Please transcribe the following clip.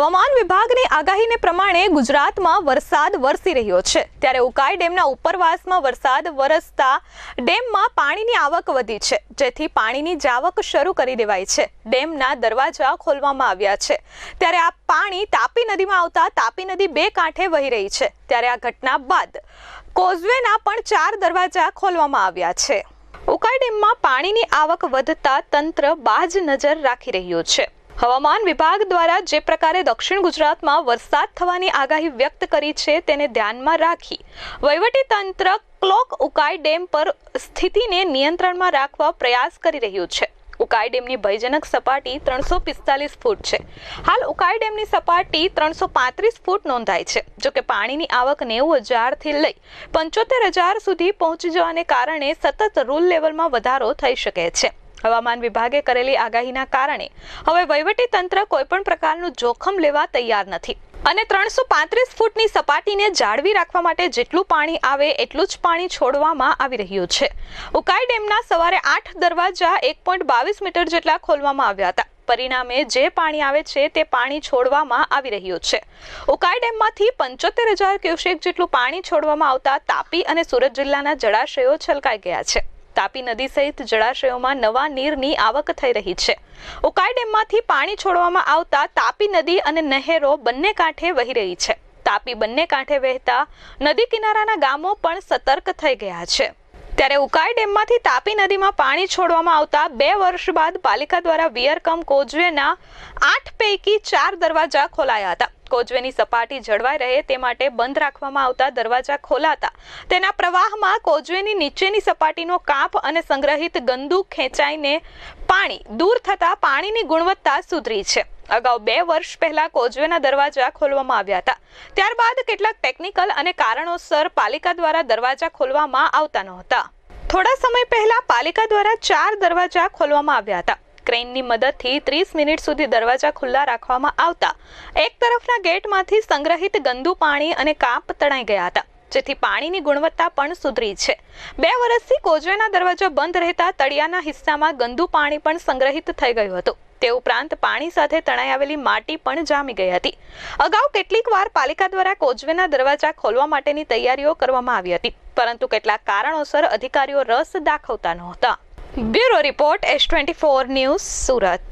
હવામાન વિભાગની આગાહીને પ્રમાણે ગુજરાતમાં વરસાદ વરસી રહ્યો છે. ત્યારે ઉકાઈ ડેમના ઉપરવાસમાં વરસાદ વરસતા ડેમમાં પાણીની આવક વધી છે. જેથી પાણીની જાવક શરૂ કરી દેવાઈ છે. ડેમના દરવાજા ખોલવામાં આવ્યા છે. ત્યારે આ પાણી તાપી નદીમાં આવતા તાપી નદી બે કાંઠે વહી રહી છે. ત્યારે આ ઘટના બાદ કોઝવેના પણ ચાર દરવાજા ખોલવામાં આવ્યા છે. ઉકાઈ ડેમમાં પાણીની આવક વધતા તંત્ર બાજ નજર રાખી રહ્યું છે. હવામાન વિભાગ દ્વારા જે પ્રકારે દક્ષિણ ગુજરાતમાં વરસાદ થવાની આગાહી વ્યક્ત કરી છે તેને ધ્યાનમાં રાખી વહીવટી તંત્ર ક્લોક ઉકાઈ ડેમ પર સ્થિતિને નિયંત્રણમાં રાખવા પ્રયાસ કરી રહ્યું છે. ઉકાઈ ડેમની ભયજનક સપાટી ત્રણસો પિસ્તાલીસ ફૂટ છે. હાલ ઉકાઈ ડેમની સપાટી ત્રણસો પાંત્રીસ ફૂટ નોંધાય છે. જોકે પાણીની આવક નેવું હજારથી લઈ પંચોતેર હજાર સુધી પહોંચી જવાને કારણે સતત રૂલ લેવલમાં વધારો થઈ શકે છે. હવામાન વિભાગે કરેલી આગાહીના કારણે હવે વહીવટી તંત્ર કોઈપણ પ્રકારનું જોખમ લેવા તૈયાર નથી. અને ત્રણસો પાંત્રીસ ફૂટની સપાટીને જાળવી રાખવા માટે જેટલું પાણી આવે એટલું જ પાણી છોડવામાં આવી રહ્યું છે. ઉકાઈ ડેમના સવારે આઠ દરવાજા એક પોઈન્ટ બાવીસ મીટર જેટલા ખોલવામાં આવ્યા હતા. પરિણામે જે પાણી આવે છે તે પાણી છોડવામાં આવી રહ્યું છે. ઉકાઈ ડેમમાંથી પંચોતેર હજાર ક્યુસેક જેટલું પાણી છોડવામાં આવતા તાપી અને સુરત જિલ્લાના જળાશયો છલકાઈ ગયા છે. તાપી નદી સહિત જળાશયોમાં નવા નીરની આવક થઈ રહી છે. ઉકાઈ ડેમમાંથી પાણી છોડવામાં આવતા તાપી નદી અને નહેરો બંને કાંઠે વહી રહી છે. તાપી બંને કાંઠે વહેતા નદી કિનારાના ગામો પણ સતર્ક થઈ ગયા છે. ત્યારે ઉકાઈ ડેમમાંથી તાપી નદીમાં પાણી છોડવામાં આવતા બે વર્ષ બાદ પાલિકા દ્વારા વિયરકમ કોઝવેના આઠ પૈકી ચાર દરવાજા ખોલાયા હતા. કોઝવેની સપાટી જળવાઈ રહે તે માટે બંધ રાખવામાં આવતા દરવાજા ખોલાતા. તેના પ્રવાહમાં કોઝવેની નીચેની સપાટીનો કાપ અને સંગ્રહિત ગંદુ ખેંચાઈને પાણી દૂર થતાં પાણીની ગુણવત્તા સુધરી છે. અગાઉ બે વર્ષ પહેલા કોઝવેના દરવાજા ખોલવામાં આવ્યા હતા. ત્યારબાદ કેટલાક ટેકનિકલ અને કારણોસર પાલિકા દ્વારા દરવાજા ખોલવામાં આવતા નહોતા. થોડા સમય પહેલા પાલિકા દ્વારા ચાર દરવાજા ખોલવામાં આવ્યા હતા. ક્રેનની મદદથી ત્રીસ મિનિટ સુધી દરવાજા ખુલ્લા રાખવામાં આવતા. એક તરફના ગેટમાંથી સંગ્રહિત ગંદુ પાણી અને કાપ તણાઈ ગયા હતા. જેથી પાણીની ગુણવત્તા પણ સુધરી છે. બે વર્ષથી કોઝવેના દરવાજા બંધ રહેતા તળિયાના હિસ્સામાં ગંદુ પાણી પણ સંગ્રહિત થઈ ગયું હતું. તે ઉપરાંત પાણી સાથે તણાઈ આવેલી માટી પણ જામી ગઈ હતી. અગાઉ કેટલીક વાર પાલિકા દ્વારા કોજવેના દરવાજા ખોલવા માટેની તૈયારીઓ કરવામાં આવી હતી, પરંતુ કેટલાક કારણોસર અધિકારીઓ રસ દાખવતા નહોતા. Bureau report, S twenty four news, Surat.